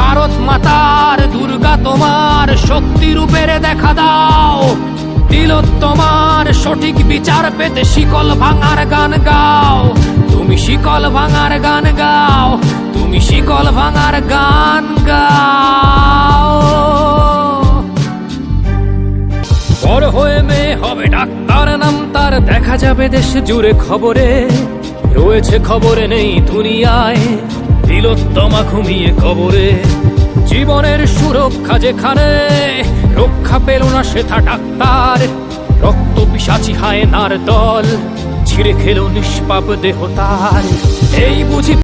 ভারত মাতার দুর্গা তোমার শক্তি রূপের দেখা দাও। তিলোত্তমার সঠিক বিচার পেতে শিকল ভাঙার গান গাও। তুমি শিকল ভাঙার গান গাও, তুমি শিকল ভাঙার গান গাও। বড় হয়ে মেয়ে হবে ডাক্তার, নাম তার দেখা যাবে দেশ জুড়ে খবরে। রয়েছে খবরে নেই দুনিয়ায় তিলোত্তমা ঘুমিয়ে কবরে। জীবনের সুরক্ষা যেখানে, রক্ষা পেল না সেথা ডাক্তার। রক্ত পিসাচি হায় নার দল, ছিঁড়ে খেলো নিষ্পাপ দেহ তার। এই বুঝি